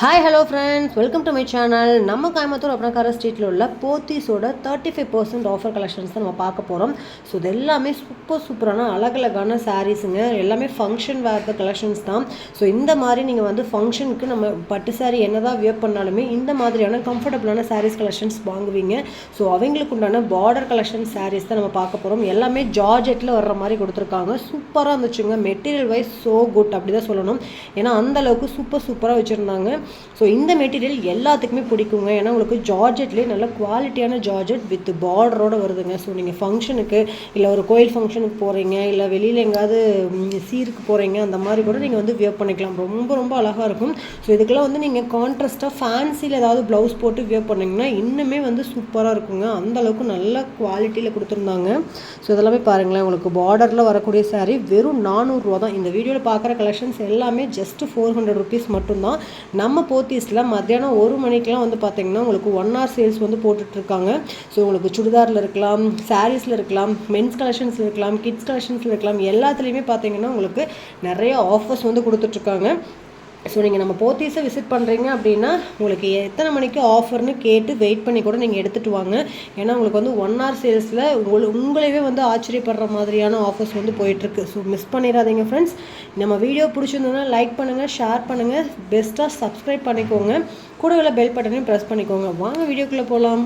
Hi hello friends welcome to my channel நம்ம கோயம்புத்தூர் அப்புறக்கார ஸ்ட்ரீட்டில் உள்ள போத்தீஸோட thirty five percent offer collections தான் நம்ம பார்க்க போகிறோம் ஸோ இது எல்லாமே சூப்பர் சூப்பரான அழகழகான சாரீஸுங்க எல்லாமே ஃபங்க்ஷன் வேர் கலெக்ஷன்ஸ் தான். ஸோ இந்த மாதிரி நீங்கள் வந்து ஃபங்க்ஷனுக்கு நம்ம பட்டு சாரீ என்ன தான் வியர் பண்ணாலுமே இந்த மாதிரியான கம்ஃபர்டபுளான சாரீஸ் கலெக்ஷன்ஸ் வாங்குவீங்க. ஸோ அவங்களுக்கு உண்டான பார்டர் கலெக்ஷன் சாரீஸ் தான் நம்ம பார்க்க போகிறோம் எல்லாமே ஜார்ஜெட்டில் வர்ற மாதிரி கொடுத்துருக்காங்க. சூப்பராக இருந்துச்சுங்க. மெட்டீரியல் வைஸ் ஸோ குட் அப்படி தான் சொல்லணும். ஏன்னா அந்த அளவுக்கு சூப்பர் சூப்பராக வச்சுருந்தாங்க. ஸோ இந்த மெட்டீரியல் எல்லாத்துக்குமே பிடிக்குங்க. ஏன்னா உங்களுக்கு ஜார்ஜெட்லேயே நல்ல குவாலிட்டியான ஜார்ஜெட் வித் பார்டரோடு வருதுங்க. ஸோ நீங்கள் ஃபங்க்ஷனுக்கு இல்லை ஒரு கோயில் ஃபங்க்ஷனுக்கு போகிறீங்க இல்லை வெளியில் எங்கேயாவது சீருக்கு போகிறீங்க அந்த மாதிரி கூட நீங்கள் வந்து வியர் பண்ணிக்கலாம். ரொம்ப ரொம்ப அழகாக இருக்கும். ஸோ இதுக்கெல்லாம் வந்து நீங்கள் கான்ட்ராஸ்ட்டாக ஃபேன்சியில் ஏதாவது ப்ளவுஸ் போட்டு வியர் பண்ணிங்கன்னா இன்னுமே வந்து சூப்பராக இருக்குங்க. அந்தளவுக்கு நல்ல குவாலிட்டியில் கொடுத்துருந்தாங்க. ஸோ இதெல்லாமே பாருங்களேன். உங்களுக்கு பார்டரில் வரக்கூடிய சாரீ வெறும் நானூறுரூவா தான். இந்த வீடியோவில் பார்க்குற கலெக்ஷன்ஸ் எல்லாமே ஜஸ்ட் ஃபோர் ஹண்ட்ரட் ருபீஸ் மட்டும்தான். நம்ம நம்ம போத்தீஸில் மத்தியானம் ஒரு மணிக்கெலாம் வந்து பார்த்தீங்கன்னா உங்களுக்கு ஒன் ஹவர் சேல்ஸ் வந்து போட்டுட்ருக்காங்க. ஸோ உங்களுக்கு சுடிதாரில் இருக்கலாம் சாரீஸில் இருக்கலாம் மென்ஸ் கலெக்ஷன்ஸில் இருக்கலாம் கிட்ஸ் கலெக்ஷன்ஸில் இருக்கலாம் எல்லாத்துலேயுமே பார்த்தீங்கன்னா உங்களுக்கு நிறைய ஆஃபர்ஸ் வந்து கொடுத்துட்ருக்காங்க. ஸோ நீங்கள் நம்ம போத்தீஸை விசிட் பண்ணுறீங்க அப்படின்னா உங்களுக்கு எத்தனை மணிக்கு ஆஃபர்னு கேட்டு வெயிட் பண்ணி கூட நீங்கள் எடுத்துகிட்டு வாங்க. ஏன்னா உங்களுக்கு வந்து ஒன் ஹவர் சேல்ஸில் உங்களை உங்களையே வந்து ஆச்சரியப்படுற மாதிரியான ஆஃபர்ஸ் வந்து போயிட்டுருக்கு. ஸோ மிஸ் பண்ணிடாதீங்க ஃப்ரெண்ட்ஸ் நம்ம வீடியோ பிடிச்சிருந்ததுன்னா லைக் பண்ணுங்கள் ஷேர் பண்ணுங்கள் பெஸ்ட்டாக சப்ஸ்கிரைப் பண்ணிக்கோங்க. கூட உள்ள பெல் பட்டனையும் ப்ரெஸ் பண்ணிக்கோங்க. வாங்க வீடியோக்குள்ளே போகலாம்